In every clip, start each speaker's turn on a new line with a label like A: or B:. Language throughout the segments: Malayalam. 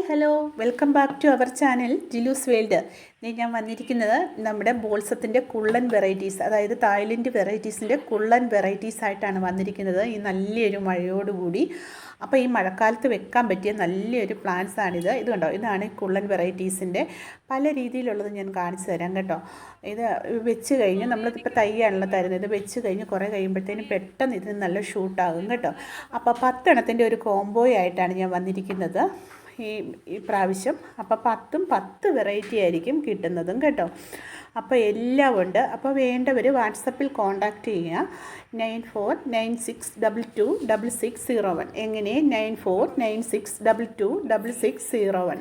A: Hello. Welcome back to our channel Jilu's world. ഞാൻ വന്നിരിക്കുന്നത് നമ്മുടെ ബോൾസത്തിന്റെ കുള്ളൻ വെറൈറ്റീസ് അതായത് തായ്ലൻഡ് വെറൈറ്റീസിന്റെ കുള്ളൻ വെറൈറ്റീസ് ആയിട്ടാണ് വന്നിരിക്കുന്നത്. ഈ നല്ലൊരു മഴയോടുകൂടി അപ്പോൾ ഈ മഴക്കാലത്ത് വെക്കാൻ പറ്റിയ നല്ലൊരു പ്ലാന്റ്സ് ആണിത്. ഇത് കണ്ടോ? ഇതാണ് ഈ കുള്ളൻ വെറൈറ്റീസിന്റെ പല രീതിയിലുള്ളത് ഞാൻ കാണിച്ചു തരാം കേട്ടോ. ഇത് വെച്ച് കഴിഞ്ഞ് നമ്മളിപ്പോൾ തൈയാണല്ലോ തരുന്നത്. ഇത് വെച്ച് കഴിഞ്ഞ് കുറേ കഴിയുമ്പോഴത്തേനും പെട്ടെന്ന് ഇതിന് നല്ല ഷൂട്ടാകും കേട്ടോ. അപ്പോൾ പത്തെണ്ണത്തിന്റെ ഒരു കോംബോയായിട്ടാണ് ഞാൻ വന്നിരിക്കുന്നത്. ഈ ഈ പ്രാവശ്യം. അപ്പോൾ പത്തും പത്ത് വെറൈറ്റി ആയിരിക്കും കിട്ടുന്നതും കേട്ടോ. അപ്പോൾ എല്ലാം ഉണ്ട്. അപ്പോൾ വേണ്ടവർ വാട്സപ്പിൽ കോൺടാക്റ്റ് ചെയ്യുക nine four nine six double two double six zero one. എങ്ങനെ? Nine four nine six double two double six zero one.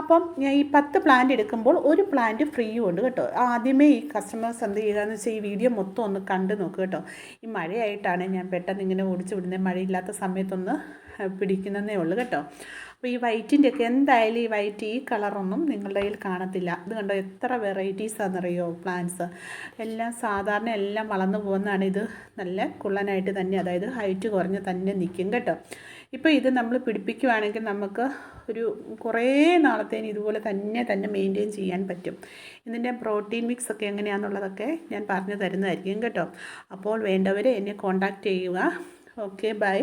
A: അപ്പം ഈ പത്ത് പ്ലാന്റ് എടുക്കുമ്പോൾ ഒരു പ്ലാന്റ് ഫ്രീയും ഉണ്ട് കേട്ടോ. ആദ്യമേ ഈ കസ്റ്റമേഴ്സ് എന്ത് ചെയ്യുക എന്ന് വെച്ചാൽ ഈ വീഡിയോ മൊത്തം ഒന്ന് കണ്ടു നോക്കുക കേട്ടോ. ഈ മഴയായിട്ടാണ് ഞാൻ പെട്ടെന്ന് ഇങ്ങനെ ഓടിച്ചു വിടുന്നത് മഴയില്ലാത്ത സമയത്തൊന്ന് പിടിക്കുന്നതേ ഉള്ളൂ കേട്ടോ. അപ്പോൾ ഈ വൈറ്റിന്റെ ഒക്കെ എന്തായാലും ഈ വൈറ്റ് ഈ കളറൊന്നും നിങ്ങളുടെ കയ്യിൽ കാണത്തില്ല. ഇത് കണ്ടോ എത്ര വെറൈറ്റീസ് ആണെന്നറിയോ പ്ലാന്റ്സ് എല്ലാം സാധാരണ എല്ലാം വളർന്നു പോകുന്നതാണ്. ഇത് നല്ല കുള്ളനായിട്ട് തന്നെ അതായത് ഹൈറ്റ് കുറഞ്ഞ് തന്നെ നിൽക്കും കേട്ടോ. ഇപ്പോൾ ഇത് നമ്മൾ പിടിപ്പിക്കുവാണെങ്കിൽ നമുക്ക് ഒരു കുറേ നാളത്തേന് ഇതുപോലെ തന്നെ തന്നെ മെയിന്റെയിൻ ചെയ്യാൻ പറ്റും. ഇതിന്റെ പ്രോട്ടീൻ മിക്സ് ഒക്കെ എങ്ങനെയാണെന്നുള്ളതൊക്കെ ഞാൻ പറഞ്ഞു തരുന്നതായിരിക്കും കേട്ടോ. അപ്പോൾ വേണ്ടവർ എന്നെ കോൺടാക്റ്റ് ചെയ്യുക. Okay bye